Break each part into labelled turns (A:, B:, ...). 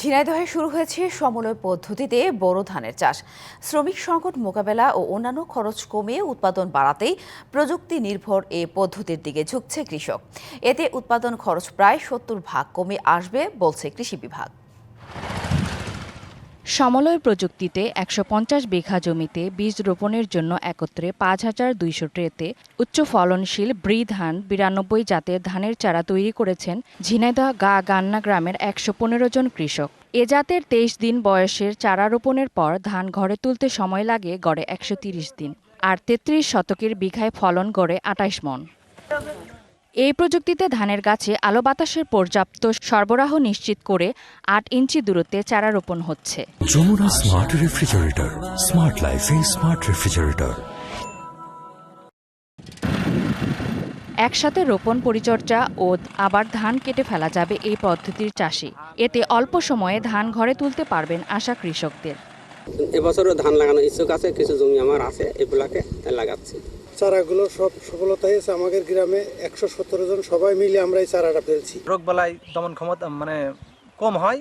A: ঝিনাইদহে শুরু হয়েছে সমলয় পদ্ধতিতে বোরো ধানের চাষ। শ্রমিক সংকট মোকাবেলা ও অন্যান্য খরচ কমে উৎপাদন বাড়াতেই প্রযুক্তি নির্ভর এ পদ্ধতির দিকে ঝুঁকছে কৃষক। এতে উৎপাদন খরচ প্রায় সত্তর ভাগ কমে আসবে, বলছে কৃষি বিভাগ।
B: সমলয় প্রযুক্তিতে একশো পঞ্চাশ বিঘা জমিতে বীজ রোপণের জন্য একত্রে পাঁচ হাজার দুইশো ট্রেতে উচ্চ ফলনশীল ব্রি ধান বিরানব্বই জাতের ধানের চারা তৈরি করেছেন ঝিনাইদহ গা গান্না গ্রামের একশো পনেরো জন কৃষক। এ জাতের তেইশ দিন বয়সের চারা রোপণের পর ধান ঘরে তুলতে সময় লাগে গড়ে একশো তিরিশ দিন, আর তেত্রিশ শতকের বিঘায় ফলন গড়ে আটাইশ মন। এই প্রযুক্তিতে ধানের গাছে আলো বাতাসের পর্যাপ্ত সরবরাহ নিশ্চিত করে আট ইঞ্চি দূরত্বে চারা রোপণ হচ্ছে।
C: যমুনা স্মার্ট রেফ্রিজারেটর স্মার্ট লাইফে স্মার্ট রেফ্রিজারেটর
B: একসাথে রোপণ পরিচর্যা ও আবার ধান কেটে ফেলা যাবে এই পদ্ধতির চাষে। এতে অল্প সময়ে ধান ঘরে তুলতে পারবেন আশা কৃষকদের।
D: এবছরও ধান লাগানো ইচ্ছুক আছে কিছু জমি আমার আছে এগুলাকে লাগাচ্ছি।
E: চারাগুলো সব সফলতা হয়েছে। আমাদের গ্রামে একশো সতেরো জন সবাই মিলে আমরা এই চারাটা ফেলছি।
F: রোগবালাই দমন ক্ষমতা মানে কম হয়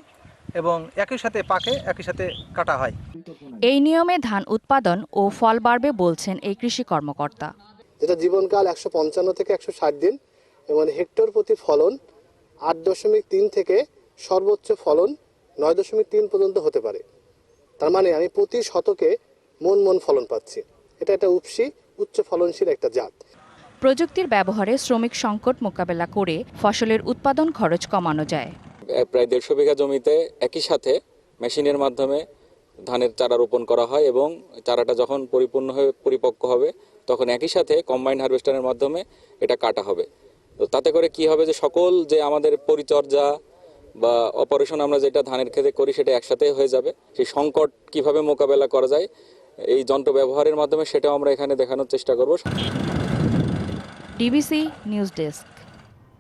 F: এবং একই সাথে পাকে একই সাথে কাটা হয়।
B: এই নিয়মে ধান উৎপাদন ও ফল বাড়বে বলছেন এই কৃষি কর্মকর্তা।
G: যেটা জীবনকাল একশো পঞ্চান্ন থেকে একশো ষাট দিন এবং হেক্টর প্রতি ফলন আট দশমিক তিন থেকে সর্বোচ্চ ফলন নয় দশমিক তিন পর্যন্ত হতে পারে। তার মানে আমি প্রতি শতকে মন মন ফলন পাচ্ছি। এটা একটা উপসি উচ্চ ফলনশীল একটা জাত।
B: প্রযুক্তির ব্যবহারে শ্রমিক সংকট মোকাবেলা করে ফসলের উৎপাদন খরচ কমানো যায়।
H: প্রায় দেড়শো বিঘা জমিতে একই সাথে মেশিনের মাধ্যমে ধানের চারা রোপণ করা হয় এবং চারাটা যখন পরিপূর্ণ হয়ে পরিপক্ক হবে তখন একই সাথে কম্বাইন হারভেস্টারের মাধ্যমে এটা কাটা হবে। তো তাতে করে কি হবে যে সকল যে আমাদের পরিচর্যা বা অপারেশন আমরা যেটা ধানের ক্ষেতে করি সেটা একসাথে হয়ে যাবে। সেই সংকট কীভাবে মোকাবেলা করা যায় এই যন্ত্র ব্যবহারের মাধ্যমে সেটাও আমরা এখানে দেখানোর চেষ্টা করব।
B: DBC news desk.